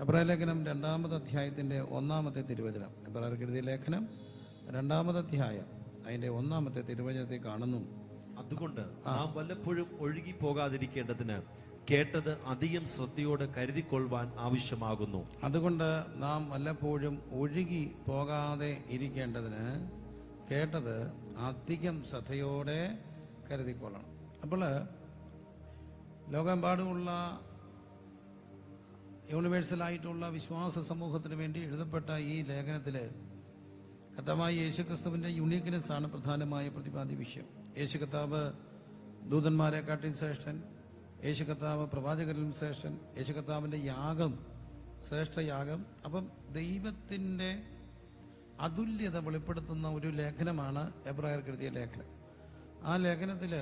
എബ്രായ ലേഖനം രണ്ടാമത് അധ്യായത്തിന്റെ ഒന്നാമത്തെ തിരുവചനം. എബ്രായർക്ക് എഴുതിയ ലേഖനം രണ്ടാമത്തെ അധ്യായം അതിന്റെ ഒന്നാമത്തെ തിരുവചനത്തെ കാണുന്നു. അതുകൊണ്ട് നാം വല്ലപ്പോഴും ഒഴുകി പോകാതിരിക്കേണ്ടതിന് കേട്ടത് അധികം ശ്രദ്ധയോടെ കരുതിക്കൊള്ളുവാൻ ആവശ്യമാകുന്നു. അതുകൊണ്ട് നാം വല്ലപ്പോഴും ഒഴുകി പോകാതെ ഇരിക്കേണ്ടതിന് കേട്ടത് അധികം ശ്രദ്ധയോടെ കരുതിക്കൊള്ളണം. അപ്പോൾ ലോകമെമ്പാടുമുള്ള യൂണിവേഴ്സലായിട്ടുള്ള വിശ്വാസ സമൂഹത്തിന് വേണ്ടി എഴുതപ്പെട്ട ഈ ലേഖനത്തിൽ കർത്താവായ യേശുക്രിസ്തുവിന്റെ ആണ് പ്രധാനമായ പ്രതിപാദ്യ വിഷയം. യേശു കർത്താവ് ദൂതന്മാരെ കാട്ടി ശ്രേഷ്ഠൻ യേശു കർത്താവ് പ്രവാചകരിലും ശ്രേഷ്ഠൻ യേശു കർത്താവിന്റെ യാഗം ശ്രേഷ്ഠ യാഗം. അപ്പം ദൈവത്തിന്റെ അതുല്യത വെളിപ്പെടുത്തുന്ന ഒരു ലേഖനമാണ് എബ്രായർക്ക് എഴുതിയ ലേഖനം. ആ ലേഖനത്തിൽ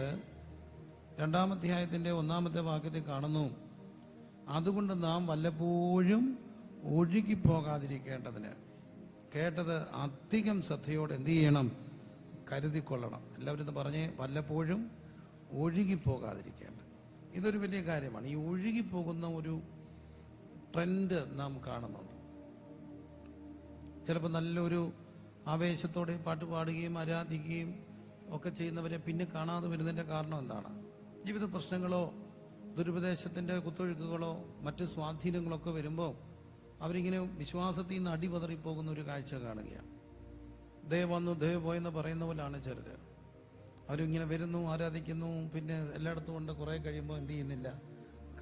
രണ്ടാമധ്യായത്തിന്റെ ഒന്നാമത്തെ വാക്യത്തിൽ കാണുന്നു അതുകൊണ്ട് നാം വല്ലപ്പോഴും ഒഴുകിപ്പോകാതിരിക്കേണ്ടതിന് കേട്ടത് അധികം ശ്രദ്ധയോടെ എന്ത് ചെയ്യണം? കരുതിക്കൊള്ളണം. എല്ലാവരും എന്ന് പറഞ്ഞ് വല്ലപ്പോഴും ഒഴുകിപ്പോകാതിരിക്കേണ്ടത്. ഇതൊരു വലിയ കാര്യമാണ്. ഈ ഒഴുകിപ്പോകുന്ന ഒരു ട്രെൻഡ് നാം കാണുന്നുണ്ട്. ചിലപ്പോൾ നല്ലൊരു ആവേശത്തോടെ പാട്ട് പാടുകയും ആരാധിക്കുകയും ഒക്കെ ചെയ്യുന്നവരെ പിന്നെ കാണാതെ വരുന്നതിന്റെ കാരണം എന്താണ്? ജീവിത പ്രശ്നങ്ങളോ ദുരുപദേശത്തിന്റെ കുത്തൊഴുക്കുകളോ മറ്റ് സ്വാധീനങ്ങളൊക്കെ വരുമ്പോൾ അവരിങ്ങനെ വിശ്വാസത്തിൽ നിന്ന് അടിപതറിപ്പോകുന്ന ഒരു കാഴ്ച കാണുകയാണ്. ദയ വന്നു ദയ പോയെന്ന് പറയുന്ന പോലാണ് ചിലർ. അവരിങ്ങനെ വരുന്നു ആരാധിക്കുന്നു പിന്നെ എല്ലായിടത്തും കൊണ്ട് കുറേ കഴിയുമ്പോൾ എന്ത് ചെയ്യുന്നില്ല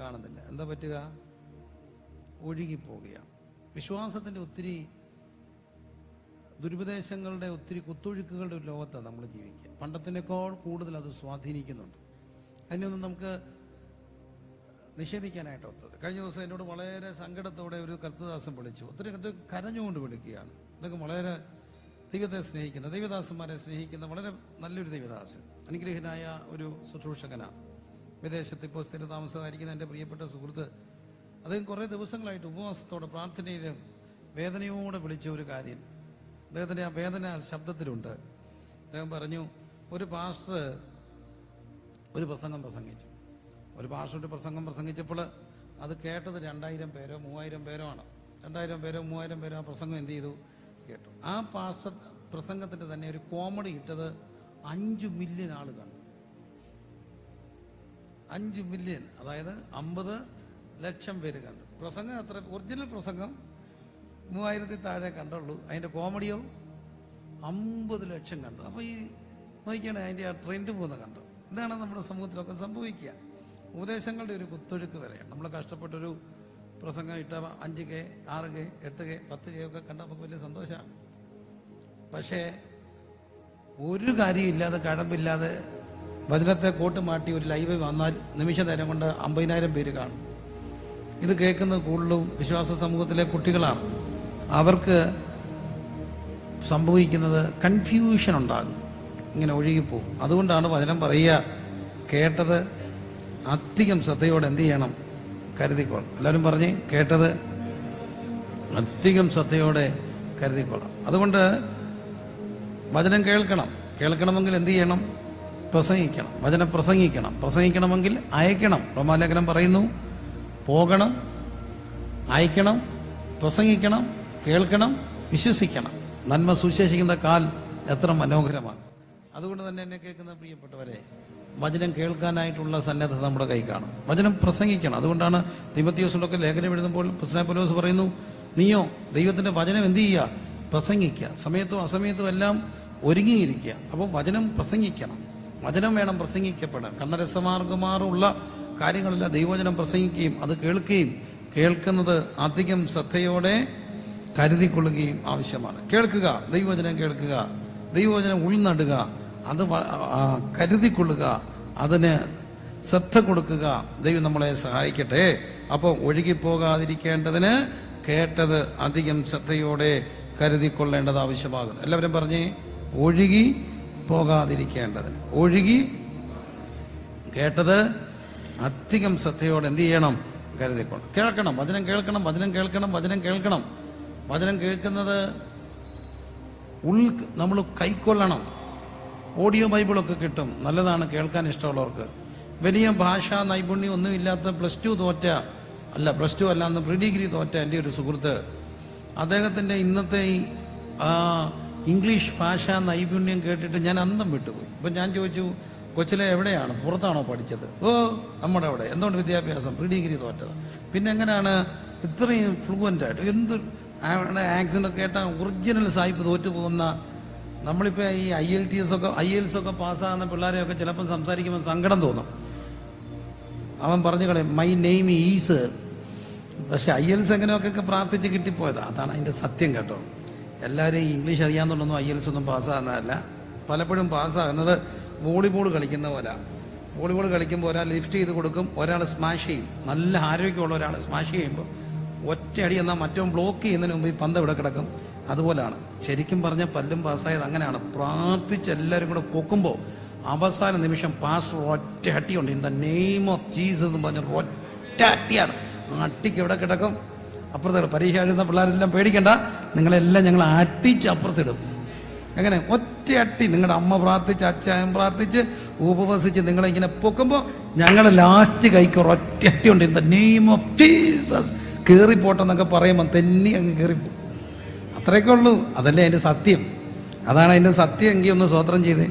കാണുന്നില്ല. എന്താ പറ്റുക? ഒഴുകിപ്പോവുകയാണ്. വിശ്വാസത്തിന്റെ ഒത്തിരി ദുരുപദേശങ്ങളുടെ ഒത്തിരി കുത്തൊഴുക്കുകളുടെ ഒരു ലോകത്താണ് നമ്മൾ ജീവിക്കുക. പണ്ടത്തിനേക്കാൾ കൂടുതൽ അത് സ്വാധീനിക്കുന്നുണ്ട്. അതിനൊന്നും നമുക്ക് നിഷേധിക്കാനായിട്ട് ഒത്തത്. കഴിഞ്ഞ ദിവസം എന്നോട് വളരെ സങ്കടത്തോടെ ഒരു കർത്തദാസം വിളിച്ചു. ഒത്തിരി കരഞ്ഞുകൊണ്ട് വിളിക്കുകയാണ്. ഇതൊക്കെ വളരെ ദൈവത്തെ സ്നേഹിക്കുന്ന ദൈവദാസന്മാരെ സ്നേഹിക്കുന്ന വളരെ നല്ലൊരു ദൈവദാസൻ അനുഗ്രഹീനായ ഒരു ശുശ്രൂഷകനാണ്. വിദേശത്ത് ഇപ്പോൾ സ്ഥിര താമസമായിരിക്കുന്ന എന്റെ പ്രിയപ്പെട്ട സുഹൃത്ത് അദ്ദേഹം കുറേ ദിവസങ്ങളായിട്ട് ഉപവാസത്തോടെ പ്രാർത്ഥനയിലും വേദനയോടെ വിളിച്ച ഒരു കാര്യം. അദ്ദേഹത്തിന്റെ ആ വേദന ശബ്ദത്തിലുണ്ട്. അദ്ദേഹം പറഞ്ഞു ഒരു പാസ്റ്റർ ഒരു പ്രസംഗം പ്രസംഗിച്ചു. ഒരു പാർഷ്യൂട്ടി പ്രസംഗം പ്രസംഗിച്ചപ്പോൾ അത് കേട്ടത് രണ്ടായിരം പേരോ മൂവായിരം പേരോ ആണ്. രണ്ടായിരം പേരോ മൂവായിരം പേരോ ആ പ്രസംഗം എന്ത് ചെയ്തു? കേട്ടു. ആ പാർഷ പ്രസംഗത്തിന്റെ തന്നെ ഒരു കോമഡി ഇട്ടത് അഞ്ച് മില്യൺ ആൾ കണ്ടു. അഞ്ച് മില്യൺ അതായത് അമ്പത് ലക്ഷം പേര് കണ്ടു. പ്രസംഗം അത്ര ഒറിജിനൽ പ്രസംഗം മൂവായിരത്തി താഴെ കണ്ടുള്ളൂ. അതിന്റെ കോമഡിയോ അമ്പത് ലക്ഷം കണ്ടു. അപ്പോൾ ഈ നോക്കിയാണ് അതിന്റെ ആ ട്രെൻഡ് പോകുന്ന കണ്ടു. ഇതാണ് നമ്മുടെ സമൂഹത്തിലൊക്കെ സംഭവിക്കുക. ഉപദേശങ്ങളുടെ ഒരു കുത്തൊഴുക്ക് വരെയാണ്. നമ്മൾ കഷ്ടപ്പെട്ടൊരു പ്രസംഗം ഇട്ട അഞ്ച് കെ ആറ് കെ എട്ട് കെ പത്ത് കെ ഒക്കെ കണ്ട നമുക്ക് വലിയ സന്തോഷമാണ്. പക്ഷേ ഒരു കാര്യമില്ലാതെ കഴമ്പില്ലാതെ വചനത്തെ കോട്ട് മാറ്റി ഒരു ലൈവ് വന്നാൽ നിമിഷ നേരം കൊണ്ട് അമ്പതിനായിരം പേര് കാണും. ഇത് കേൾക്കുന്നത് കൂടുതലും വിശ്വാസ സമൂഹത്തിലെ കുട്ടികളാണ്. അവർക്ക് സംഭവിക്കുന്നത് കൺഫ്യൂഷൻ ഉണ്ടാകും. ഇങ്ങനെ ഒഴുകിപ്പോവും അതുകൊണ്ടാണ് വചനം പറയുക കേട്ടത് അധികം ശ്രദ്ധയോടെ എന്ത് ചെയ്യണം കരുതിക്കോളാം. എല്ലാവരും പറഞ്ഞ് കേട്ടത്? അധികം ശ്രദ്ധയോടെ കരുതിക്കൊള്ളണം അതുകൊണ്ട് വചനം കേൾക്കണം. കേൾക്കണമെങ്കിൽ എന്ത് ചെയ്യണം? പ്രസംഗിക്കണം. വചനം പ്രസംഗിക്കണം. പ്രസംഗിക്കണമെങ്കിൽ അയക്കണം. റോമാലേഖനം പറയുന്നു പോകണം അയക്കണം പ്രസംഗിക്കണം കേൾക്കണം വിശ്വസിക്കണം. നന്മ സുശേഷിക്കുന്ന കാൽ എത്ര മനോഹരമാണ്. അതുകൊണ്ട് തന്നെ എന്നെ കേൾക്കുന്ന പ്രിയപ്പെട്ടവരെ വചനം കേൾക്കാനായിട്ടുള്ള സന്നദ്ധത നമ്മുടെ കൈ കാണും. വചനം പ്രസംഗിക്കണം. അതുകൊണ്ടാണ് തിമത്തിയോസിലൊക്കെ ലേഖനം എഴുതുമ്പോൾ പോലോസ് പറയുന്നു നീയോ ദൈവത്തിന്റെ വചനം എന്ത് ചെയ്യുക? പ്രസംഗിക്കുക. സമയത്തും അസമയത്തും എല്ലാം ഒരുങ്ങിയിരിക്കുക. അപ്പോൾ വചനം പ്രസംഗിക്കണം. വചനം വേണം പ്രസംഗിക്കപ്പെടാൻ. കണ്ണരസമാർഗമാറുള്ള കാര്യങ്ങളെല്ലാം. ദൈവവചനം പ്രസംഗിക്കുകയും അത് കേൾക്കുകയും കേൾക്കുന്നത് അധികം ശ്രദ്ധയോടെ കരുതിക്കൊള്ളുകയും ആവശ്യമാണ്. കേൾക്കുക. ദൈവവചനം കേൾക്കുക. ദൈവവചനം ഉൾനടുക. അത് കരുതിക്കൊള്ളുക അതിന് ശ്രദ്ധ കൊടുക്കുക ദൈവം നമ്മളെ സഹായിക്കട്ടെ. അപ്പോൾ ഒഴുകിപ്പോകാതിരിക്കേണ്ടതിന് കേട്ടത് അധികം ശ്രദ്ധയോടെ കരുതിക്കൊള്ളേണ്ടത് ആവശ്യമാകുന്നു. എല്ലാവരും പറഞ്ഞേ ഒഴുകി പോകാതിരിക്കേണ്ടതിന്. ഒഴുകി കേട്ടത് അധികം ശ്രദ്ധയോടെ എന്ത് ചെയ്യണം? കരുതിക്കൊള്ളണം. കേൾക്കണം. വചനം കേൾക്കണം വചനം കേൾക്കണം വചനം കേൾക്കണം. വചനം കേൾക്കുന്നത് ഉൾ നമ്മൾ കൈക്കൊള്ളണം. ഓഡിയോ ബൈബിളൊക്കെ കിട്ടും. നല്ലതാണ് കേൾക്കാൻ ഇഷ്ടമുള്ളവർക്ക്. വലിയ ഭാഷാ നൈപുണ്യം ഒന്നുമില്ലാത്ത പ്ലസ് ടു തോറ്റ അല്ല പ്ലസ് ടു അല്ല അന്ന് പ്രീ ഡിഗ്രി തോറ്റ എന്റെ ഒരു സുഹൃത്ത്. അദ്ദേഹത്തിന്റെ ഇന്നത്തെ ഈ ഇംഗ്ലീഷ് ഭാഷാ നൈപുണ്യം കേട്ടിട്ട് ഞാൻ അന്തം വിട്ടുപോയി. ഇപ്പം ഞാൻ ചോദിച്ചു കൊച്ചിലെ എവിടെയാണ്? പുറത്താണോ പഠിച്ചത്? ഓ നമ്മുടെ അവിടെ. എന്തുകൊണ്ട് വിദ്യാഭ്യാസം? പ്രീ ഡിഗ്രി തോറ്റത്. പിന്നെ എങ്ങനെയാണ്? ഇത്രയും ഫ്ലുവന്റ് ആയിട്ട് എന്ത് ആക്സിഡന്റ് കേട്ടാൽ ഒറിജിനൽ സായിപ്പ് തോറ്റു പോകുന്ന നമ്മളിപ്പോൾ ഈ ഐ എൽ ടി എസ് ഒക്കെ ഐ എൽസ് ഒക്കെ പാസ്സാകുന്ന പിള്ളേരെയൊക്കെ ചിലപ്പം സംസാരിക്കുമ്പോൾ സങ്കടം തോന്നും. അവൻ പറഞ്ഞു കളയും മൈ നെയിം ഈസ് പക്ഷെ ഐ എൽസ് എങ്ങനെയൊക്കെ പ്രാർത്ഥിച്ച് കിട്ടിപ്പോയതാ? അതാണ് അതിന്റെ സത്യം കേട്ടോ. എല്ലാവരും ഇംഗ്ലീഷ് അറിയാമെന്നുള്ളൊന്നും ഐ എൽസ് ഒന്നും പാസ്സാകുന്നതല്ല. പലപ്പോഴും പാസ്സാകുന്നത് വോളിബോൾ കളിക്കുന്ന പോലെ. വോളിബോൾ കളിക്കുമ്പോൾ ഒരാൾ ലിഫ്റ്റ് ചെയ്ത് കൊടുക്കും ഒരാൾ സ്മാഷ് ചെയ്യും. നല്ല ആരോഗ്യമുള്ള ഒരാൾ സ്മാഷ് ചെയ്യുമ്പോൾ ഒറ്റയടി എന്നാൽ മറ്റവൻ ബ്ലോക്ക് ചെയ്യുന്നതിന് മുമ്പ് ഈ പന്ത് ഇവിടെ കിടക്കും. അതുപോലാണ്. ശരിക്കും പറഞ്ഞ പല്ലും പാസ്സായത് അങ്ങനെയാണ്. പ്രാർത്ഥിച്ച് എല്ലാവരും കൂടെ പൊക്കുമ്പോൾ അവസാന നിമിഷം പാസ് ഒറ്റ അട്ടിയുണ്ട് in the name of Jesus എന്ന് പറഞ്ഞ ഒറ്റ അട്ടിയാണ് ആ അട്ടിക്ക് എവിടെ കിടക്കും? അപ്പുറത്ത് പരീക്ഷ എഴുതുന്ന പിള്ളേരെല്ലാം പേടിക്കണ്ട. നിങ്ങളെല്ലാം ഞങ്ങൾ അട്ടിച്ച് അപ്പുറത്തിടും. അങ്ങനെ ഒറ്റ അട്ടി നിങ്ങളുടെ അമ്മ പ്രാർത്ഥിച്ച് അച്ഛൻ പ്രാർത്ഥിച്ച് ഉപവസിച്ച് നിങ്ങളിങ്ങനെ പൊക്കുമ്പോൾ ഞങ്ങൾ ലാസ്റ്റ് കൈക്ക് ഒറ്റ അട്ടിയുണ്ട് in the name of Jesus കയറിപ്പോട്ടെന്നൊക്കെ പറയുമ്പോൾ തെന്നി അങ്ങ് കയറിപ്പോ അത്രയൊക്കെ ഉള്ളൂ. അതല്ലേ അതിന്റെ സത്യം? അതാണ് അതിന്റെ സത്യം എങ്കിൽ ഒന്ന് സ്വോത്രം ചെയ്തേ.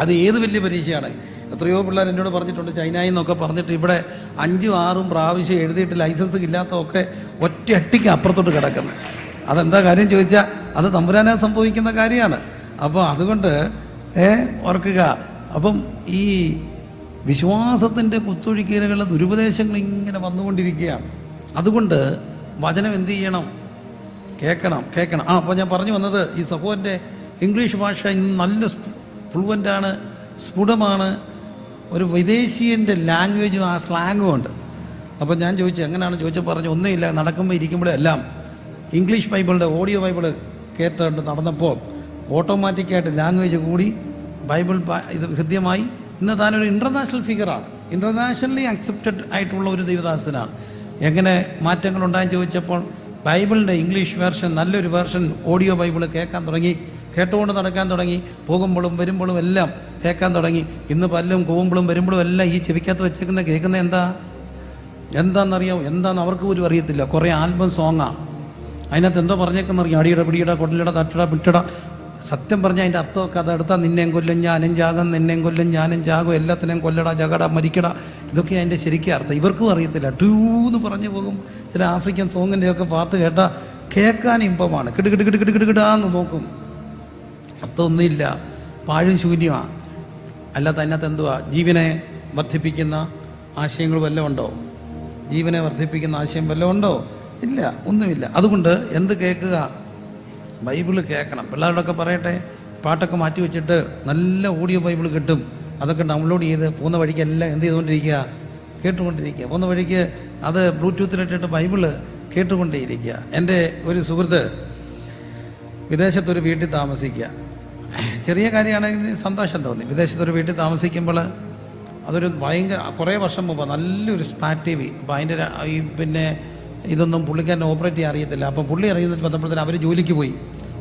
അത് ഏത് വലിയ പരീക്ഷയാണ്? എത്രയോ പിള്ളേർ എന്നോട് പറഞ്ഞിട്ടുണ്ട് ചൈനയിൽ നിന്നൊക്കെ പറഞ്ഞിട്ട് ഇവിടെ അഞ്ചും ആറും പ്രാവശ്യം എഴുതിയിട്ട് ലൈസൻസ് ഇല്ലാത്തതൊക്കെ ഒറ്റ അട്ടിക്ക് അപ്പുറത്തോട്ട് കിടക്കുന്നത് അതെന്താ കാര്യം ചോദിച്ചാൽ അത് തമ്പുരാനെ സംഭവിക്കുന്ന കാര്യമാണ്. അപ്പോൾ അതുകൊണ്ട് ഓർക്കുക. അപ്പം ഈ വിശ്വാസത്തിന്റെ കുത്തൊഴുക്കലുകളുടെ ദുരുപദേശങ്ങൾ ഇങ്ങനെ വന്നുകൊണ്ടിരിക്കുകയാണ്. അതുകൊണ്ട് വചനം എന്ത് ചെയ്യണം? കേൾക്കണം കേൾക്കണം. ആ അപ്പോൾ ഞാൻ പറഞ്ഞു വന്നത് ഈ സഹോദരന്റെ ഇംഗ്ലീഷ് ഭാഷ ഇന്ന് നല്ല ഫ്ലുവന്റാണ് സ്ഫുടമാണ്. ഒരു വിദേശീയന്റെ ലാംഗ്വേജും ആ സ്ലാങ്ങും ഉണ്ട്. അപ്പോൾ ഞാൻ ചോദിച്ചു എങ്ങനെയാണ്? ചോദിച്ചപ്പോൾ പറഞ്ഞു ഒന്നുമില്ല നടക്കുമ്പോൾ ഇരിക്കുമ്പോഴേ എല്ലാം ഇംഗ്ലീഷ് ബൈബിളിന്റെ ഓഡിയോ ബൈബിൾ കേട്ടുകൊണ്ട് നടന്നപ്പോൾ ഓട്ടോമാറ്റിക്കായിട്ട് ലാംഗ്വേജ് കൂടി ബൈബിൾ ഇത് ഹൃദ്യമായി. ഇന്ന് താനൊരു ഇന്റർനാഷണൽ ഫിഗറാണ്. ഇന്റർനാഷണലി അക്സെപ്റ്റഡ് ആയിട്ടുള്ള ഒരു ദൈവദാസനാണ്. എങ്ങനെ മാറ്റങ്ങൾ ഉണ്ടായെന്ന് ചോദിച്ചപ്പോൾ ബൈബിളിന്റെ ഇംഗ്ലീഷ് വേർഷൻ നല്ലൊരു വേർഷൻ ഓഡിയോ ബൈബിൾ കേൾക്കാൻ തുടങ്ങി. കേട്ടുകൊണ്ട് നടക്കാൻ തുടങ്ങി. പോകുമ്പോഴും വരുമ്പോഴും എല്ലാം കേൾക്കാൻ തുടങ്ങി. ഇന്ന് പല്ലും പോകുമ്പോഴും വരുമ്പോഴും എല്ലാം ഈ ചെവിക്കകത്ത് വെച്ചേക്കുന്ന കേൾക്കുന്നത് എന്താ? എന്താണെന്നറിയാമോ എന്താണെന്ന് അവർക്ക് പോലും അറിയത്തില്ല. കുറേ ആൽബം സോങ്ങാണ് അതിനകത്ത് എന്തോ പറഞ്ഞേക്കെന്നറിയാം? അടിയുടെ പിടിയുടെ കൊടലിട തട്ടിട പിട്ടിട സത്യം പറഞ്ഞാൽ അതിന്റെ അർത്ഥമൊക്കെ അതെടുത്താൽ നിന്നെയും കൊല്ലും ഞാനും ജാകും നിന്നെയും കൊല്ലും ഞാനും ജാകും എല്ലാത്തിനെയും കൊല്ലട ജകട മരിക്കട. ഇതൊക്കെ അതിന്റെ ശരിക്കും അർത്ഥം. ഇവർക്കും അറിയത്തില്ല. ടൂ എന്ന് പറഞ്ഞു പോകും. ചില ആഫ്രിക്കൻ സോങ്ങിന്റെയൊക്കെ പാട്ട് കേട്ടാൽ കേൾക്കാൻ ഇമ്പമാണ്. കിട് കിട് കിട് കിട് കിട് കിടാന്ന് നോക്കും. അർത്ഥമൊന്നുമില്ല. പാഴും ശൂന്യമാണ് അല്ലാത്ത അതിനകത്ത് എന്തുവാ? ജീവനെ വർദ്ധിപ്പിക്കുന്ന ആശയങ്ങൾ വല്ലതും ഉണ്ടോ? ജീവനെ വർദ്ധിപ്പിക്കുന്ന ആശയം വല്ലതും ഉണ്ടോ? ഇല്ല ഒന്നുമില്ല. അതുകൊണ്ട് എന്ത് കേൾക്കുക? ബൈബിൾ കേൾക്കണം. പിള്ളേരോടൊക്കെ പറയട്ടെ പാട്ടൊക്കെ മാറ്റി വെച്ചിട്ട് നല്ല ഓഡിയോ ബൈബിൾ കിട്ടും. അതൊക്കെ ഡൗൺലോഡ് ചെയ്ത് പോകുന്ന വഴിക്ക് എല്ലാം എന്ത് ചെയ്തുകൊണ്ടിരിക്കുക? കേട്ടുകൊണ്ടിരിക്കുക. പോകുന്ന വഴിക്ക് അത് ബ്ലൂടൂത്തിലിട്ടിട്ട് ബൈബിൾ കേട്ടുകൊണ്ടേയിരിക്കുക. എന്റെ ഒരു സുഹൃത്ത് വിദേശത്തൊരു വീട്ടിൽ താമസിക്കുക. ചെറിയ കാര്യമാണെങ്കിൽ സന്തോഷം തോന്നി. വിദേശത്തൊരു വീട്ടിൽ താമസിക്കുമ്പോൾ അതൊരു ഭയങ്കര കുറേ വർഷം മുമ്പ് നല്ലൊരു സ്മാർട്ട് ടി വി. അപ്പോൾ അതിന്റെ ഈ പിന്നെ ഇതൊന്നും പുള്ളിക്കാരൻ ഓപ്പറേറ്റ് ചെയ്യാൻ അറിയത്തില്ല. അപ്പോൾ പുള്ളി അറിയുന്നത് ബന്ധപ്പെടുത്തിന് അവർ ജോലിക്ക് പോയി.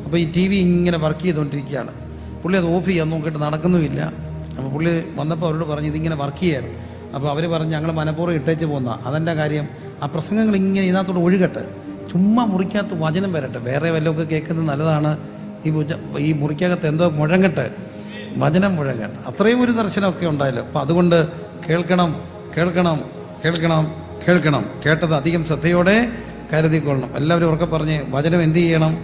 അപ്പോൾ ഈ ടി വി ഇങ്ങനെ വർക്ക് ചെയ്തുകൊണ്ടിരിക്കുകയാണ്. പുള്ളി അത് ഓഫ് ചെയ്യാൻ നോക്കിയിട്ട് നടക്കുന്നുമില്ല. അപ്പോൾ പുള്ളി വന്നപ്പോൾ അവരോട് പറഞ്ഞു ഇതിങ്ങനെ വർക്ക് ചെയ്യായിരുന്നു അപ്പോൾ അവർ പറഞ്ഞു ഞങ്ങൾ മനഃപൂർവം ഇട്ടേച്ച് പോകുന്ന അതെന്റെ കാര്യം? ആ പ്രസംഗങ്ങൾ ഇങ്ങനെ ഇതിനകത്തോട് ഒഴുകട്ടെ. ചുമ്മാ മുറിക്കകത്ത് വചനം വരട്ടെ. വേറെ വല്ലതൊക്കെ കേൾക്കുന്നത് നല്ലതാണ്. ഈ ഈ മുറിക്കകത്ത് എന്തോ മുഴങ്ങട്ടെ. വചനം മുഴങ്ങട്ടെ. അത്രയും ഒരു ദർശനമൊക്കെ ഉണ്ടായല്ലോ. അപ്പോൾ അതുകൊണ്ട് കേൾക്കണം കേൾക്കണം കേൾക്കണം. കേൾക്കണം. കേട്ടത് അധികം ശ്രദ്ധയോടെ കരുതിക്കൊള്ളണം. എല്ലാവരും ഉറക്കെ പറഞ്ഞ് വചനം എന്ത് ചെയ്യണം?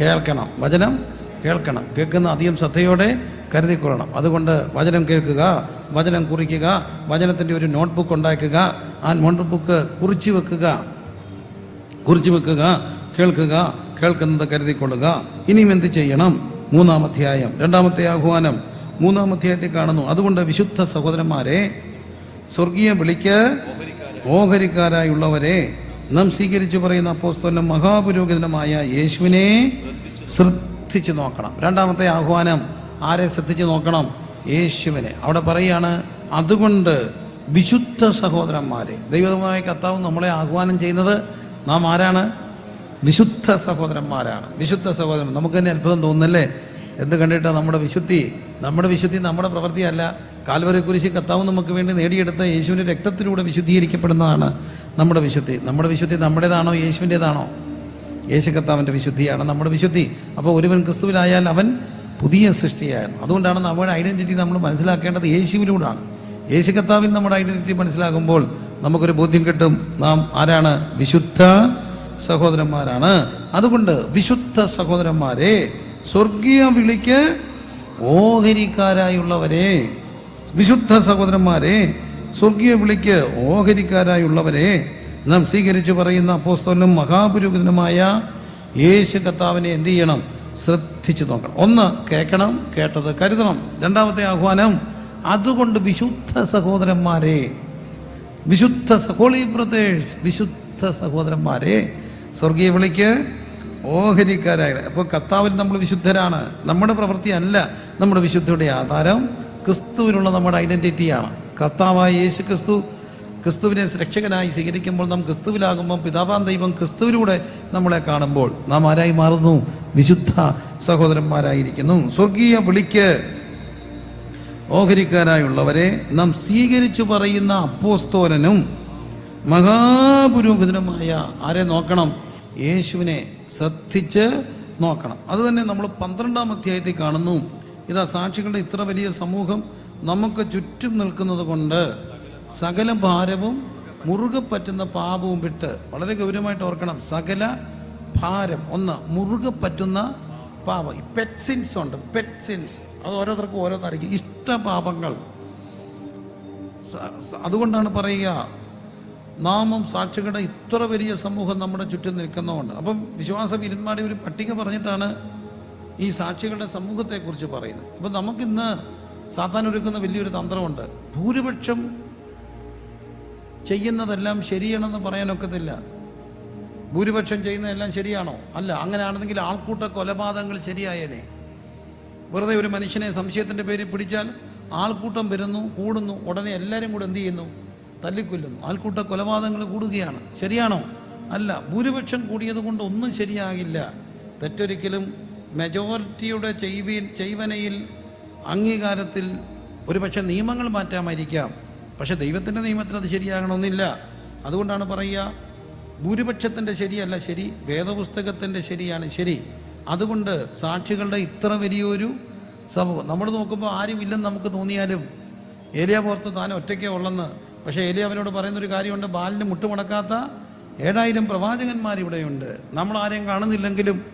കേൾക്കണം. വചനം കേൾക്കണം. കേൾക്കുന്ന അധികം ശ്രദ്ധയോടെ കരുതിക്കൊള്ളണം. അതുകൊണ്ട് വചനം കേൾക്കുക വചനം കുറിക്കുക വചനത്തിന്റെ ഒരു നോട്ട് ബുക്ക് ഉണ്ടാക്കുക ആ നോട്ട് ബുക്ക് കുറിച്ച് വെക്കുക കുറിച്ച് വെക്കുക കേൾക്കുക കേൾക്കുന്നത് കരുതിക്കൊള്ളുക. ഇനിയും എന്ത് ചെയ്യണം? മൂന്നാം അധ്യായം. രണ്ടാമത്തെ ആഹ്വാനം. മൂന്നാം കാണുന്നു അതുകൊണ്ട് വിശുദ്ധ സഹോദരന്മാരെ സ്വർഗീയ വിളിക്ക് ഓഹരിക്കാരായുള്ളവരെ നാം സ്വീകരിച്ചു പറയുന്ന അപ്പോസ്തോലം മഹാപുരോഹിതനുമായ യേശുവിനെ ശ്രദ്ധിച്ചു നോക്കണം. രണ്ടാമത്തെ ആഹ്വാനം ആരെ ശ്രദ്ധിച്ചു നോക്കണം? യേശുവിനെ. അവിടെ പറയാണ് അതുകൊണ്ട് വിശുദ്ധ സഹോദരന്മാരെ. ദൈവമായ കർത്താവ് നമ്മളെ ആഹ്വാനം ചെയ്യുന്നത് നാം ആരാണ്? വിശുദ്ധ സഹോദരന്മാരാണ്. വിശുദ്ധ സഹോദരൻ. നമുക്ക് തന്നെ അത്ഭുതം തോന്നുന്നല്ലേ? എന്ത് കണ്ടിട്ടാണ് നമ്മുടെ വിശുദ്ധി? നമ്മുടെ വിശുദ്ധി നമ്മുടെ പ്രവൃത്തിയല്ല. കാൽവറി കുരിശി കത്താവ് നമുക്ക് വേണ്ടി നേടിയെടുത്ത യേശുവിന്റെ രക്തത്തിലൂടെ വിശുദ്ധീകരിക്കപ്പെടുന്നതാണ് നമ്മുടെ വിശുദ്ധി. നമ്മുടെ വിശുദ്ധി നമ്മുടേതാണോ യേശുവിന്റെതാണോ? യേശു കത്താവിന്റെ വിശുദ്ധിയാണ് നമ്മുടെ വിശുദ്ധി. അപ്പോൾ ഒരുവൻ ക്രിസ്തുവിലായാൽ അവൻ പുതിയ സൃഷ്ടിയായിരുന്നു. അതുകൊണ്ടാണ് നമ്മുടെ ഐഡന്റിറ്റി നമ്മൾ മനസ്സിലാക്കേണ്ടത് യേശുവിലൂടെയാണ്. യേശു കത്താവിൽ നമ്മുടെ ഐഡന്റിറ്റി മനസ്സിലാകുമ്പോൾ നമുക്കൊരു ബോധ്യം കിട്ടും. നാം ആരാണ്? വിശുദ്ധ സഹോദരന്മാരാണ്. അതുകൊണ്ട് വിശുദ്ധ സഹോദരന്മാരെ സ്വർഗീയ വിളിക്ക് ഓഹരിക്കാരായുള്ളവരെ വിശുദ്ധ സഹോദരന്മാരെ സ്വർഗീയ വിളിക്ക് ഓഹരിക്കാരായുള്ളവരെ നാം സ്വീകരിച്ചു പറയുന്ന അപ്പോസ്തലനും മഹാപുരോഹിതനുമായ യേശു കർത്താവിനെ എന്ത് ചെയ്യണം? ശ്രദ്ധിച്ചു നോക്കണം. ഒന്ന് കേൾക്കണം കേട്ടത് കരുതണം. രണ്ടാമത്തെ ആഹ്വാനം അതുകൊണ്ട് വിശുദ്ധ സഹോദരന്മാരെ വിശുദ്ധ ഹോളി ബ്രദേഴ്സ് വിശുദ്ധ സഹോദരന്മാരെ സ്വർഗീയ വിളിക്ക് ഓഹരിക്കാരായ അപ്പോൾ കർത്താവിൽ നമ്മൾ വിശുദ്ധരാണ്. നമ്മുടെ പ്രവൃത്തി അല്ല നമ്മുടെ വിശുദ്ധിയുടെ ആധാരം. ക്രിസ്തുവിനുള്ള നമ്മുടെ ഐഡന്റിറ്റിയാണ് കർത്താവായ യേശു ക്രിസ്തു ക്രിസ്തുവിനെ രക്ഷകനായി സ്വീകരിക്കുമ്പോൾ നാം ക്രിസ്തുവിലാകുമ്പോൾ പിതാവാൻ ദൈവം ക്രിസ്തുവിലൂടെ നമ്മളെ കാണുമ്പോൾ നാം ആരായി മാറുന്നു? വിശുദ്ധ സഹോദരന്മാരായിരിക്കുന്നു. സ്വർഗീയ വിളിക്ക് ഓഹരിക്കാരായുള്ളവരെ നാം സ്വീകരിച്ചു പറയുന്ന അപ്പോസ്തോലനും മഹാപുരോഹിതനുമായ ആരെ നോക്കണം? യേശുവിനെ ശ്രദ്ധിച്ച് നോക്കണം. അതുതന്നെ നമ്മൾ പന്ത്രണ്ടാം അധ്യായത്തിൽ കാണുന്നു. ഇതാ സാക്ഷികളുടെ ഇത്ര വലിയ സമൂഹം നമുക്ക് ചുറ്റും നിൽക്കുന്നത് കൊണ്ട് സകല ഭാരവും മുറുകെ പറ്റുന്ന പാപവും വിട്ട് വളരെ ഗൗരവമായിട്ട് ഓർക്കണം. സകല ഭാരം ഒന്ന് മുറുകെ പറ്റുന്ന പാപം. ഈ പെറ്റ്സിൻസ് ഉണ്ട്. പെറ്റ്സിൻസ് അത് ഓരോരുത്തർക്കും ഓരോന്നായിരിക്കും. ഇഷ്ടപാപങ്ങൾ അതുകൊണ്ടാണ് പറയുക നാമം സാക്ഷികളുടെ ഇത്ര വലിയ സമൂഹം നമ്മുടെ ചുറ്റും നിൽക്കുന്നതുകൊണ്ട്. അപ്പം വിശ്വാസ വിരുന്മാരുടെ ഒരു പട്ടിക പറഞ്ഞിട്ടാണ് ഈ സാക്ഷികളുടെ സമൂഹത്തെക്കുറിച്ച് പറയുന്നത്. അപ്പം നമുക്കിന്ന് സാത്താൻ ഒരുക്കുന്ന വലിയൊരു തന്ത്രമുണ്ട്. ഭൂരിപക്ഷം ചെയ്യുന്നതെല്ലാം ശരിയാണെന്ന് പറയാനൊക്കത്തില്ല. ഭൂരിപക്ഷം ചെയ്യുന്നതെല്ലാം ശരിയാണോ? അല്ല അങ്ങനെയാണെന്നെങ്കിൽ ആൾക്കൂട്ട കൊലപാതകങ്ങൾ ശരിയായേനെ. വെറുതെ ഒരു മനുഷ്യനെ സംശയത്തിന്റെ പേരിൽ പിടിച്ചാൽ ആൾക്കൂട്ടം വരുന്നു കൂടുന്നു ഉടനെ എല്ലാവരും കൂടെ എന്ത് ചെയ്യുന്നു? തല്ലിക്കൊല്ലുന്നു. ആൾക്കൂട്ട കൊലപാതകങ്ങൾ കൂടുകയാണ്. ശരിയാണോ? അല്ല ഭൂരിപക്ഷം കൂടിയത് കൊണ്ട് ഒന്നും ശരിയാകില്ല. തെറ്റൊരിക്കലും മെജോറിറ്റിയുടെ ചെയ്വിൽ ചെയ്വനയിൽ അംഗീകാരത്തിൽ ഒരുപക്ഷെ നിയമങ്ങൾ മാറ്റാമായിരിക്കാം. പക്ഷെ ദൈവത്തിന്റെ നിയമത്തിൽ അത് ശരിയാകണമെന്നില്ല. അതുകൊണ്ടാണ് പറയുക ഭൂരിപക്ഷത്തിന്റെ ശരിയല്ല ശരി വേദപുസ്തകത്തിന്റെ ശരിയാണ് ശരി. അതുകൊണ്ട് സാക്ഷികളുടെ ഇത്ര വലിയൊരു സമൂഹം നമ്മൾ നോക്കുമ്പോൾ ആരും ഇല്ലെന്ന് നമുക്ക് തോന്നിയാലും ഏലിയ പുറത്ത് താൻ ഒറ്റയ്ക്കേ ഉള്ളെന്ന്. പക്ഷേ ഏലിയ അവനോട് പറയുന്നൊരു കാര്യമുണ്ട് ബാലിന് മുട്ടുമടക്കാത്ത ഏഴായിരം പ്രവാചകന്മാർ ഇവിടെയുണ്ട്. നമ്മൾ ആരെയും കാണുന്നില്ലെങ്കിലും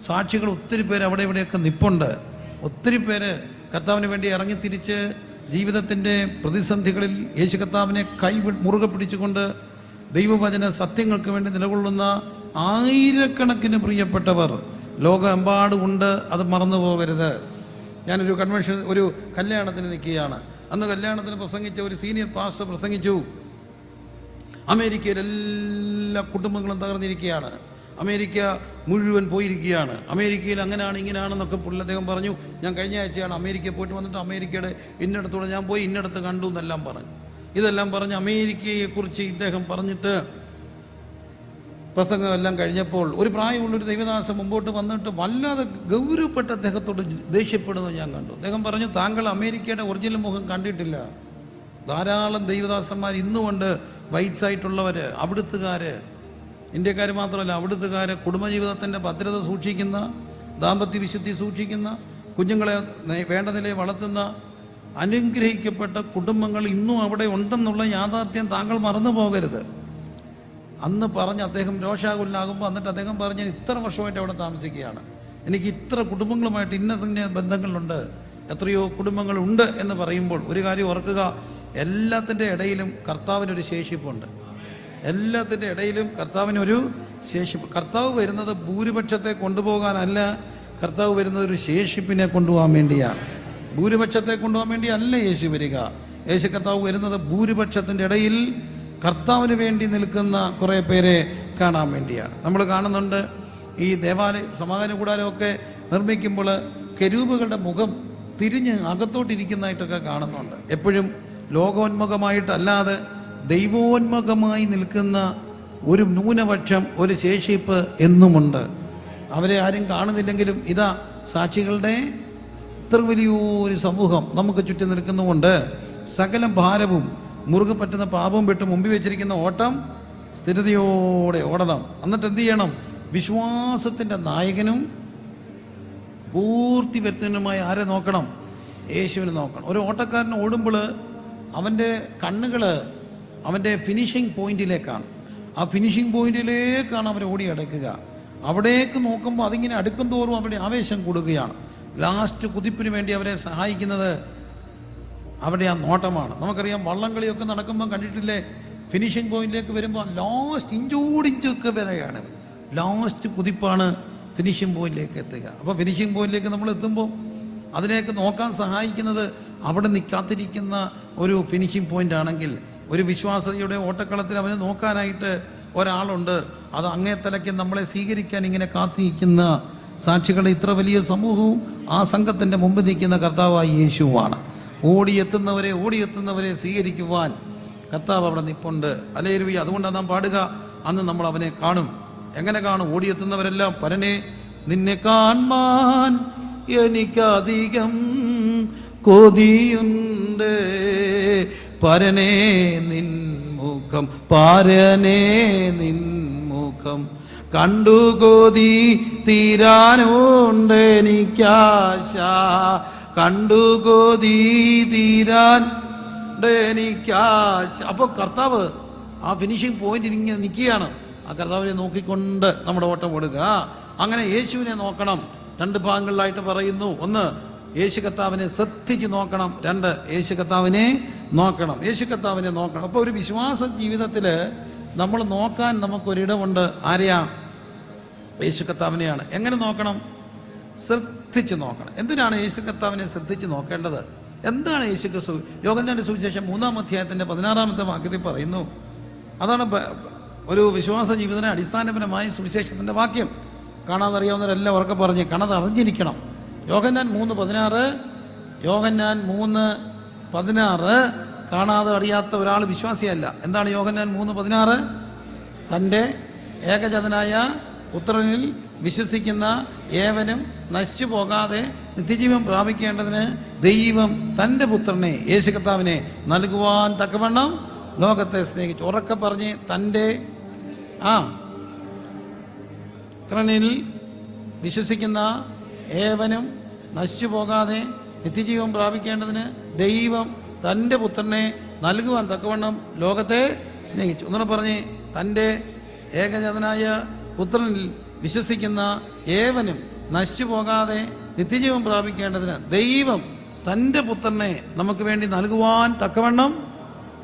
സാക്ഷികൾ ഒത്തിരി പേര് അവിടെ ഇവിടെയൊക്കെ നിപ്പുണ്ട്. ഒത്തിരി പേര് കർത്താവിന് വേണ്ടി ഇറങ്ങിത്തിരിച്ച് ജീവിതത്തിന്റെ പ്രതിസന്ധികളിൽ യേശു കർത്താവിനെ കൈ മുറുകെ പിടിച്ചുകൊണ്ട് ദൈവവചന സത്യങ്ങൾക്ക് വേണ്ടി നിലകൊള്ളുന്ന ആയിരക്കണക്കിന് പ്രിയപ്പെട്ടവർ ലോകമെമ്പാടും ഉണ്ട് അത് മറന്നു പോകരുത്. ഞാനൊരു കൺവെൻഷൻ ഒരു കല്യാണത്തിന് നിൽക്കുകയാണ്. അന്ന് കല്യാണത്തിന് പ്രസംഗിച്ച ഒരു സീനിയർ പാസ്റ്റർ പ്രസംഗിച്ചു. അമേരിക്കയിലെല്ലാ കുടുംബങ്ങളും തകർന്നിരിക്കുകയാണ്. അമേരിക്ക മുഴുവൻ പോയിരിക്കുകയാണ്. അമേരിക്കയിൽ അങ്ങനെയാണ് ഇങ്ങനെയാണെന്നൊക്കെ പുള്ളി അദ്ദേഹം പറഞ്ഞു. ഞാൻ കഴിഞ്ഞ ആഴ്ചയാണ് അമേരിക്കയിൽ പോയിട്ട് വന്നിട്ട് അമേരിക്കയുടെ ഇന്നിടത്തൂടെ ഞാൻ പോയി ഇന്നിടത്ത് കണ്ടു എന്നെല്ലാം പറഞ്ഞു. ഇതെല്ലാം പറഞ്ഞ് അമേരിക്കയെക്കുറിച്ച് ഇദ്ദേഹം പറഞ്ഞിട്ട് പ്രസംഗമെല്ലാം കഴിഞ്ഞപ്പോൾ ഒരു പ്രായമുള്ളൊരു ദൈവദാസൻ മുമ്പോട്ട് വന്നിട്ട് വല്ലാതെ ഗൗരവപ്പെട്ട അദ്ദേഹത്തോട് ദേഷ്യപ്പെടുന്നത് ഞാൻ കണ്ടു. അദ്ദേഹം പറഞ്ഞു താങ്കൾ അമേരിക്കയുടെ ഒറിജിനൽ മുഖം കണ്ടിട്ടില്ല. ധാരാളം ദൈവദാസന്മാർ ഇന്നുകൊണ്ട് വൈറ്റ്സ് ആയിട്ടുള്ളവർ അവിടുത്തുകാർ ഇന്ത്യക്കാർ മാത്രമല്ല അവിടുത്തുകാർ കുടുംബജീവിതത്തിന്റെ ഭദ്രത സൂക്ഷിക്കുന്ന ദാമ്പത്യ വിശുദ്ധി സൂക്ഷിക്കുന്ന കുഞ്ഞുങ്ങളെ വേണ്ട നിലയിൽ വളർത്തുന്ന അനുഗ്രഹിക്കപ്പെട്ട കുടുംബങ്ങൾ ഇന്നും അവിടെ ഉണ്ടെന്നുള്ള യാഥാർത്ഥ്യം താങ്കൾ മറന്നു പോകരുത്. അന്ന് പറഞ്ഞ് അദ്ദേഹം രോഷാകുലനാകുമ്പോൾ എന്നിട്ട് അദ്ദേഹം പറഞ്ഞ് ഞാൻ ഇത്ര വർഷമായിട്ട് അവിടെ താമസിക്കുകയാണ്. എനിക്ക് ഇത്ര കുടുംബങ്ങളുമായിട്ട് ഇന്ന സംഖ്യ ബന്ധങ്ങളുണ്ട്. എത്രയോ കുടുംബങ്ങളുണ്ട് എന്ന് പറയുമ്പോൾ ഒരു കാര്യം ഓർക്കുക എല്ലാത്തിന്റെ ഇടയിലും കർത്താവിനൊരു ശേഷിപ്പുണ്ട്. എല്ലാത്തിന്റെ ഇടയിലും കർത്താവിനൊരു ശേഷി കർത്താവ് വരുന്നത് ഭൂരിപക്ഷത്തെ കൊണ്ടുപോകാനല്ല കർത്താവ് വരുന്നത് ഒരു ശേഷിപ്പിനെ കൊണ്ടുപോകാൻ വേണ്ടിയാണ്. ഭൂരിപക്ഷത്തെ കൊണ്ടുപോകാൻ വേണ്ടി അല്ല യേശു വരിക. യേശു കർത്താവ് വരുന്നത് ഭൂരിപക്ഷത്തിന്റെ ഇടയിൽ കർത്താവിന് വേണ്ടി നിൽക്കുന്ന കുറേ പേരെ കാണാൻ വേണ്ടിയാണ്. നമ്മൾ കാണുന്നുണ്ട് ഈ ദേവാലയ സമാധാന കൂടാരമൊക്കെ നിർമ്മിക്കുമ്പോൾ കരൂപുകളുടെ മുഖം തിരിഞ്ഞ് അകത്തോട്ടിരിക്കുന്നതായിട്ടൊക്കെ കാണുന്നുണ്ട്. എപ്പോഴും ലോകോന്മുഖമായിട്ടല്ലാതെ ദൈവോന്മുഖമായി നിൽക്കുന്ന ഒരു ന്യൂനപക്ഷം ഒരു ശേഷിപ്പ് എന്നുമുണ്ട്. അവരെ ആരും കാണുന്നില്ലെങ്കിലും ഇതാ സാക്ഷികളുടെ ഇത്ര വലിയൊരു സമൂഹം നമുക്ക് ചുറ്റി നിൽക്കുന്നുമുണ്ട്. സകല ഭാരവും മുറുകെ പറ്റുന്ന പാപവും വിട്ട് മുമ്പിൽ വെച്ചിരിക്കുന്ന ഓട്ടം സ്ഥിരതയോടെ ഓടണം. എന്നിട്ട് എന്ത് ചെയ്യണം? വിശ്വാസത്തിന്റെ നായകനും പൂർത്തി വരുത്തുന്നതിനുമായി ആരെ നോക്കണം? യേശുവിനെ നോക്കണം. ഒരു ഓട്ടക്കാരൻ ഓടുമ്പോൾ അവന്റെ കണ്ണുകൾ അവന്റെ ഫിനിഷിംഗ് പോയിന്റിലേക്കാണ് ആ ഫിനിഷിംഗ് പോയിന്റിലേക്കാണ് അവർ ഓടി അടയ്ക്കുക. അവിടേക്ക് നോക്കുമ്പോൾ അതിങ്ങനെ അടുക്കും തോറും അവരുടെ ആവേശം കൂടുകയാണ്. ലാസ്റ്റ് കുതിപ്പിന് വേണ്ടി അവരെ സഹായിക്കുന്നത് അവരുടെ ആ നോട്ടമാണ്. നമുക്കറിയാം വള്ളംകളിയൊക്കെ നടക്കുമ്പോൾ കണ്ടിട്ടില്ലേ? ഫിനിഷിംഗ് പോയിന്റിലേക്ക് വരുമ്പോൾ ലാസ്റ്റ് ഇഞ്ചോടിഞ്ചൊക്കെ വരെയാണ്. ലാസ്റ്റ് കുതിപ്പാണ് ഫിനിഷിംഗ് പോയിന്റിലേക്ക് എത്തുക. അപ്പോൾ ഫിനിഷിംഗ് പോയിന്റിലേക്ക് നമ്മൾ എത്തുമ്പോൾ അതിലേക്ക് നോക്കാൻ സഹായിക്കുന്നത് അവിടെ നിൽക്കാത്തിരിക്കുന്ന ഒരു ഫിനിഷിംഗ് പോയിന്റ് ആണെങ്കിൽ ഒരു വിശ്വാസതയുടെ ഓട്ടക്കളത്തിൽ അവനെ നോക്കാനായിട്ട് ഒരാളുണ്ട്. അത് അങ്ങേ തലയ്ക്ക് നമ്മളെ സ്വീകരിക്കാൻ ഇങ്ങനെ കാത്തിരിക്കുന്ന സാക്ഷികളെ ഇത്ര വലിയ സമൂഹവും ആ സംഘത്തിന്റെ മുമ്പ് നിൽക്കുന്ന കർത്താവായി യേശുവാണ്. ഓടിയെത്തുന്നവരെ ഓടിയെത്തുന്നവരെ സ്വീകരിക്കുവാൻ കർത്താവ് അവിടെ നിപ്പുണ്ട്. അലേരുവി അതുകൊണ്ടാണ് നാം പാടുക. അന്ന് നമ്മൾ അവനെ കാണും. എങ്ങനെ കാണും? ഓടിയെത്തുന്നവരെല്ലാം പരനെ നിന്നെ കാണാൻ എനിക്കധികം കൊതിയുണ്ട്. പരനെ നിൻ മുഖം പരനേ നിൻ മുഖം. കണ്ടു കൊതി തീരാനുണ്ട് എനിക്കാശ. കണ്ടു കൊതി തീരാൻ എനിക്കാശ. അപ്പോൾ കർത്താവ് ആ ഫിനിഷിംഗ് പോയിന്റ് ഇങ്ങനെ നിൽക്കുകയാണ്. ആ കർത്താവിനെ നോക്കിക്കൊണ്ട് നമ്മുടെ ഓട്ടം ഓടുക. അങ്ങനെ യേശുവിനെ നോക്കണം. രണ്ട് ഭാഗങ്ങളിലായിട്ട് പറയുന്നു. ഒന്ന് യേശു കർത്താവിനെ ശ്രദ്ധിച്ച് നോക്കണം. രണ്ട് യേശു കർത്താവിനെ നോക്കണം. യേശു കർത്താവിനെ നോക്കണം. അപ്പോൾ ഒരു വിശ്വാസ ജീവിതത്തിൽ നമ്മൾ നോക്കാൻ നമുക്കൊരിടമുണ്ട്. ആരെയാ? യേശു കർത്താവിനെയാണ് എങ്ങനെ നോക്കണം? ശ്രദ്ധിച്ച് നോക്കണം. എന്തിനാണ് യേശു കർത്താവിനെ ശ്രദ്ധിച്ച് നോക്കേണ്ടത്? എന്താണ് യേശു ക്രിസ്തു യോഗന്റെ സുവിശേഷം മൂന്നാം അധ്യായത്തിന്റെ പതിനാറാമത്തെ വാക്യത്തിൽ പറയുന്നു. അതാണ് ഒരു വിശ്വാസ ജീവിതത്തിന് അടിസ്ഥാനപരമായ സുവിശേഷത്തിന്റെ വാക്യം. കാണാതറിയാവുന്നവരെല്ലാം ഉറക്കെ പറഞ്ഞ് കണത് അറിഞ്ഞിരിക്കണം യോഹന്നാൻ മൂന്ന് പതിനാറ് യോഹന്നാൻ മൂന്ന് പതിനാറ് കാണാതെ അറിയാത്ത ഒരാൾ വിശ്വാസിയല്ല. എന്താണ് യോഹന്നാൻ മൂന്ന് പതിനാറ്? തന്റെ ഏകജതനായ പുത്രനിൽ വിശ്വസിക്കുന്ന ഏവനും നശിച്ചു പോകാതെ നിത്യജീവൻ പ്രാപിക്കേണ്ടതിന് ദൈവം തന്റെ പുത്രനെ യേശു കർത്താവിനെ നൽകുവാൻ തക്കവണ്ണം ലോകത്തെ സ്നേഹിച്ചു. ഉറക്കെ പറഞ്ഞ് തന്റെ ആ പുത്രനിൽ വിശ്വസിക്കുന്ന ഏവനും നശിച്ചു പോകാതെ നിത്യജീവൻ പ്രാപിക്കേണ്ടതിന് ദൈവം തന്റെ പുത്രനെ നൽകുവാൻ തക്കവണ്ണം ലോകത്തെ സ്നേഹിച്ചു. ഒന്നുകൂടെ പറഞ്ഞ് തന്റെ ഏകജാതനായ പുത്രനിൽ വിശ്വസിക്കുന്ന ഏവനും നശിച്ചു പോകാതെ നിത്യജീവൻ പ്രാപിക്കേണ്ടതിന് ദൈവം തന്റെ പുത്രനെ നമുക്ക് വേണ്ടി നൽകുവാൻ തക്കവണ്ണം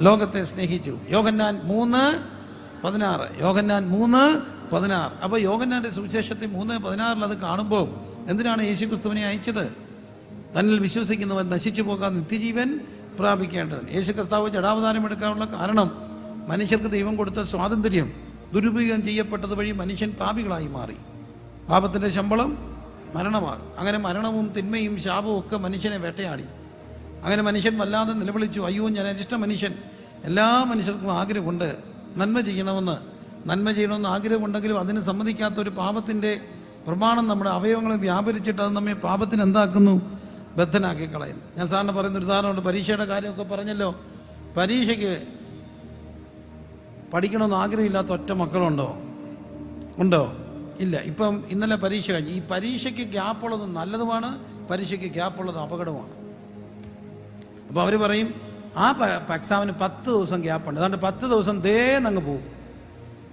ലോകത്തെ സ്നേഹിച്ചു. യോഗന്നാൻ മൂന്ന് പതിനാറ്. യോഗന്നാൻ മൂന്ന് പതിനാറ്. അപ്പോൾ യോഗന്നാന്റെ സുവിശേഷത്തിൽ മൂന്ന് പതിനാറിൽ അത് കാണുമ്പോൾ എന്തിനാണ് യേശു ക്രിസ്തുവിനെ അയച്ചത്? തന്നിൽ വിശ്വസിക്കുന്നവൻ നശിച്ചു പോകാൻ നിത്യജീവൻ പ്രാപിക്കേണ്ടത് യേശു കർത്താവ് ജടാവതാരം എടുക്കാനുള്ള കാരണം മനുഷ്യർക്ക് ദൈവം കൊടുത്ത സ്വാതന്ത്ര്യം ദുരുപയോഗം ചെയ്യപ്പെട്ടത് വഴി മനുഷ്യൻ പാപികളായി മാറി. പാപത്തിന്റെ ശമ്പളം മരണമാണ്. അങ്ങനെ മരണവും തിന്മയും ശാപവും ഒക്കെ മനുഷ്യനെ വേട്ടയാടി. അങ്ങനെ മനുഷ്യൻ വല്ലാതെ നിലവിളിച്ചു. അയ്യോ ഞാൻ അരിഷ്ട മനുഷ്യൻ. എല്ലാ മനുഷ്യർക്കും ആഗ്രഹമുണ്ട്. നന്മ ചെയ്യണമെന്ന്. നന്മ ചെയ്യണമെന്ന് ആഗ്രഹമുണ്ടെങ്കിലും അതിന് സമ്മതിക്കാത്ത ഒരു പാപത്തിന്റെ പ്രമാണം നമ്മുടെ അവയവങ്ങളെ വ്യാപരിച്ചിട്ട് അത് നമ്മെ പാപത്തിന് എന്താക്കുന്നു ബദ്ധനാക്കി കളയുന്നു. ഞാൻ സാറിന് പറയുന്ന ഒരു ഉദാഹരണമുണ്ട്. പരീക്ഷയുടെ കാര്യമൊക്കെ പറഞ്ഞല്ലോ. പരീക്ഷയ്ക്ക് പഠിക്കണമെന്ന് ആഗ്രഹമില്ലാത്ത ഒറ്റ മക്കളുണ്ടോ? ഉണ്ടോ? ഇല്ല. ഇപ്പം ഇന്നലെ പരീക്ഷ കഴിഞ്ഞു. ഈ പരീക്ഷയ്ക്ക് ഗ്യാപ്പുള്ളത് നല്ലതുമാണ് പരീക്ഷയ്ക്ക് ഗ്യാപ്പുള്ളത് അപകടമാണ് അപ്പോൾ അവർ പറയും ആ എക്സാമിന് പത്ത് ദിവസം ഗ്യാപ്പുണ്ട് അതുകൊണ്ട് പത്ത് ദിവസം ദേന്ന് അങ്ങ് പോകും.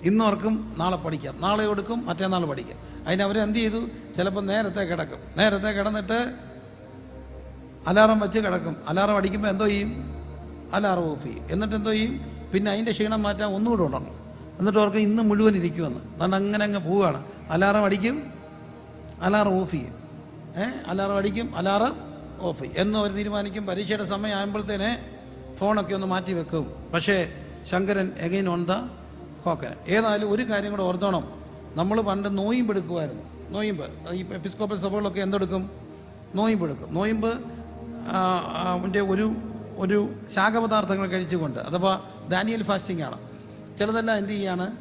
ഇന്നോർക്കും നാളെ പഠിക്കാം. നാളെ കൊടുക്കും നാൾ പഠിക്കാം. അതിന് എന്ത് ചെയ്തു? ചിലപ്പോൾ നേരത്തെ കിടക്കും. നേരത്തെ കിടന്നിട്ട് അലാറം വെച്ച് കിടക്കും. അലാറം അടിക്കുമ്പോൾ എന്തോ ചെയ്യും? അലാറം ഓഫ് ചെയ്യും. എന്നിട്ട് എന്തോ ചെയ്യും? പിന്നെ അതിന്റെ ക്ഷീണം മാറ്റാൻ ഒന്നുകൂടെ ഉടങ്ങും എന്നിട്ട് അവർക്ക് ഇന്ന് മുഴുവൻ ഇരിക്കുമെന്ന്. അതുകൊണ്ട് അങ്ങനെ അങ്ങ് പോവുകയാണ്. അലാറം അടിക്കും. അലാറം ഓഫ് ചെയ്യും. ഏ? അലാറം അടിക്കും. അലാറം ഓഫ് ചെയ്യും. എന്ന് അവർ തീരുമാനിക്കും. പരീക്ഷയുടെ സമയം ആകുമ്പോഴത്തേനെ ഫോണൊക്കെ ഒന്ന് മാറ്റി വെക്കും. പക്ഷേ ശങ്കരൻ എഗൈൻ ഓൺ ദ കോക്കരൻ ഏതായാലും ഒരു കാര്യം കൂടെ ഓർത്തോണം. നമ്മൾ പണ്ട് നോയിമ്പ് എടുക്കുമായിരുന്നു. നോയിമ്പ്. ഈ എപ്പിസ്കോപ്പൽ സഭകളിലൊക്കെ എന്തെടുക്കും? നോയിമ്പ് എടുക്കും. നോയിമ്പ് ഒരു ഒരു ശാഖപദാർത്ഥങ്ങൾ കഴിച്ചുകൊണ്ട് അഥവാ ദാനിയൽ ഫാസ്റ്റിംഗ് ആണ്. ചിലതെല്ലാം എന്ത് ചെയ്യാണ്?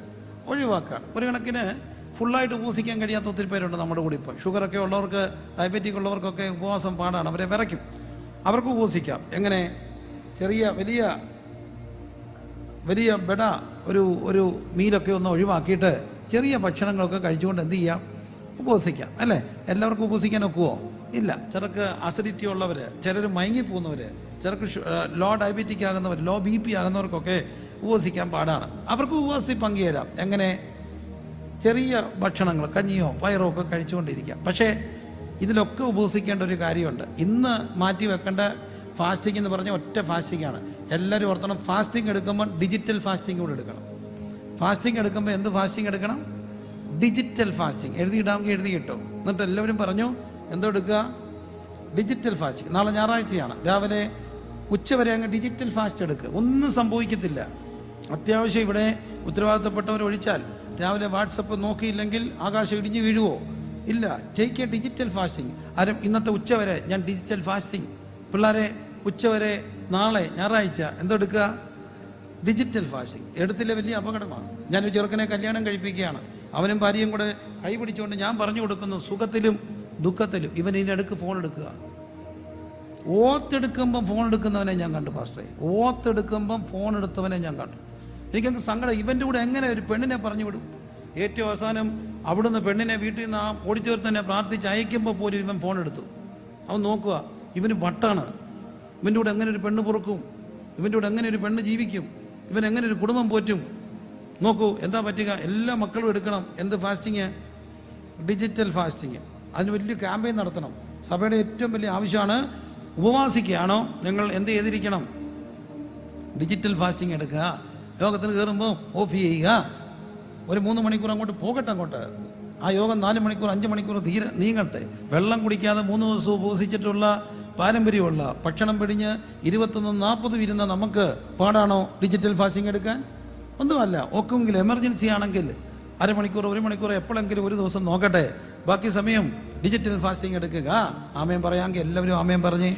ഒഴിവാക്കുകയാണ് ഒരു കണക്കിന് ഫുള്ളായിട്ട് ഉപവസിക്കാൻ കഴിയാത്ത ഒത്തിരി പേരുണ്ട് നമ്മുടെ കൂടെ ഇപ്പോൾ ഷുഗറൊക്കെ ഉള്ളവർക്ക് ഡയബറ്റിക് ഉള്ളവർക്കൊക്കെ ഉപവാസം പാടാണ്. അവരെ വിറയ്ക്കും. അവർക്ക് ഉപവസിക്കാം എങ്ങനെ? ചെറിയ വലിയ വലിയ ബെട ഒരു ഒരു മീലൊക്കെ ഒന്ന് ഒഴിവാക്കിയിട്ട് ചെറിയ ഭക്ഷണങ്ങളൊക്കെ കഴിച്ചുകൊണ്ട് എന്ത് ചെയ്യാം? ഉപവസിക്കാം അല്ലേ? എല്ലാവർക്കും ഉപവസിക്കാൻ ഒക്കുവോ? ഇല്ല. ചിലർക്ക് അസിഡിറ്റി ഉള്ളവർ ചിലർ മയങ്ങിപ്പോകുന്നവർ ചിലർക്ക് ലോ ഡയബറ്റിക് ആകുന്നവർ ലോ ബി പി ആകുന്നവർക്കൊക്കെ ഉപവസിക്കാൻ പാടാണ്. അവർക്ക് ഉപവാസത്തിൽ പങ്കുചേരാം. എങ്ങനെ? ചെറിയ ഭക്ഷണങ്ങൾ കഞ്ഞിയോ പയറോ ഒക്കെ കഴിച്ചുകൊണ്ടിരിക്കാം. പക്ഷേ ഇതിലൊക്കെ ഉപവസിക്കേണ്ട ഒരു കാര്യമുണ്ട്. ഇന്ന് മാറ്റി വെക്കേണ്ട ഫാസ്റ്റിംഗ് എന്ന് പറഞ്ഞാൽ ഒറ്റ ഫാസ്റ്റിംഗാണ് എല്ലാവരും ഓർത്തണം ഫാസ്റ്റിംഗ് എടുക്കുമ്പോൾ ഡിജിറ്റൽ ഫാസ്റ്റിംഗ് കൂടെ എടുക്കണം. ഫാസ്റ്റിംഗ് എടുക്കുമ്പോൾ എന്ത് ഫാസ്റ്റിംഗ് എടുക്കണം? ഡിജിറ്റൽ ഫാസ്റ്റിംഗ് എഴുതിയിടാമെങ്കിൽ എഴുതി കിട്ടും എന്നിട്ട് എല്ലാവരും പറഞ്ഞു എന്തോ എടുക്കുക? ഡിജിറ്റൽ ഫാസ്റ്റിംഗ് നാളെ ഞായറാഴ്ചയാണ്. രാവിലെ ഉച്ചവരെ അങ്ങ് ഡിജിറ്റൽ ഫാസ്റ്റ് എടുക്കുക ഒന്നും സംഭവിക്കത്തില്ല. അത്യാവശ്യം ഇവിടെ ഉത്തരവാദിത്തപ്പെട്ടവർ ഒഴിച്ചാൽ. രാവിലെ വാട്സപ്പ് നോക്കിയില്ലെങ്കിൽ ആകാശം ഇടിഞ്ഞ് വീഴുവോ? ഇല്ല. ടേക്ക് എ ഡിജിറ്റൽ ഫാസ്റ്റിംഗ് ആരും ഇന്നത്തെ ഉച്ചവരെ ഞാൻ ഡിജിറ്റൽ ഫാസ്റ്റിംഗ് പിള്ളേരെ ഉച്ചവരെ നാളെ ഞായറാഴ്ച എന്തെടുക്കുക ഡിജിറ്റൽ ഫാസ്റ്റിംഗ് എടുത്തില്ല വലിയ അപകടമാണ്. ഞാനൊരു ചെറുക്കനെ കല്യാണം കഴിപ്പിക്കുകയാണ്. അവനും ഭാര്യയും കൂടെ കൈ പിടിച്ചുകൊണ്ട് ഞാൻ പറഞ്ഞു കൊടുക്കുന്നു സുഖത്തിലും ദുഃഖത്തിലും. ഇവൻ ഇതിന്റെ അടുക്ക് ഫോൺ എടുക്കുക. ഓത്തെടുക്കുമ്പം ഫോൺ എടുക്കുന്നവനെ ഞാൻ കണ്ടു പാസ്റ്റേ ഓത്തെടുക്കുമ്പം ഫോൺ എടുത്തവനെ ഞാൻ കണ്ടു. എനിക്കങ്ങ് സങ്കടം ഇവന്റെ കൂടെ എങ്ങനെ ഒരു പെണ്ണിനെ പറഞ്ഞു വിടും? ഏറ്റവും അവസാനം അവിടുന്ന് പെണ്ണിനെ വീട്ടിൽ നിന്ന് ആ ഓടിച്ചേർത്തന്നെ പ്രാർത്ഥിച്ച് അയക്കുമ്പോൾ പോലും ഇവൻ ഫോൺ എടുത്തു. അവൻ നോക്കുക ഇവന് വട്ടാണ്. ഇവന്റെ കൂടെ എങ്ങനെ ഒരു പെണ്ണ് പുറക്കും? ഇവന്റെ കൂടെ എങ്ങനെ ഒരു പെണ്ണ് ജീവിക്കും? ഇവൻ എങ്ങനെ ഒരു കുടുംബം പോറ്റും? നോക്കൂ എന്താ പറ്റുക? എല്ലാ മക്കളും എടുക്കണം. എന്ത് ഫാസ്റ്റിങ് ഡിജിറ്റൽ ഫാസ്റ്റിങ് അതിന് വലിയ ക്യാമ്പയിൻ നടത്തണം. സഭയുടെ ഏറ്റവും വലിയ ആവശ്യമാണ് ഉപവാസിക്കുകയാണോ? നിങ്ങൾ എന്ത് ചെയ്തിരിക്കണം? ഡിജിറ്റൽ ഫാസ്റ്റിംഗ് എടുക്കുക. യോഗത്തിന് കയറുമ്പോൾ ഓഫ് ചെയ്യുക. ഒരു മൂന്ന് മണിക്കൂർ അങ്ങോട്ട് പോകട്ടെ അങ്ങോട്ട്. ആ യോഗം നാല് മണിക്കൂർ അഞ്ച് മണിക്കൂർ തീരെ നീങ്ങട്ടെ. വെള്ളം കുടിക്കാതെ മൂന്ന് ദിവസം ഉപവസിച്ചിട്ടുള്ള പാരമ്പര്യമുള്ള ഭക്ഷണം പിടിഞ്ഞ് ഇരുപത്തൊന്ന് നാൽപ്പത് ഇരുന്ന നമുക്ക് പാടാണോ ഡിജിറ്റൽ ഫാസ്റ്റിംഗ് എടുക്കാൻ? ഒന്നുമല്ല ഒക്കെങ്കിൽ എമർജൻസി ആണെങ്കിൽ അരമണിക്കൂർ ഒരു മണിക്കൂർ എപ്പോഴെങ്കിലും ഒരു ദിവസം നോക്കട്ടെ. ബാക്കി സമയം ഡിജിറ്റൽ ഫാസ്റ്റിംഗ് എടുക്കുക. ആമയം പറയാമെങ്കിൽ എല്ലാവരും ആമയം പറഞ്ഞേ.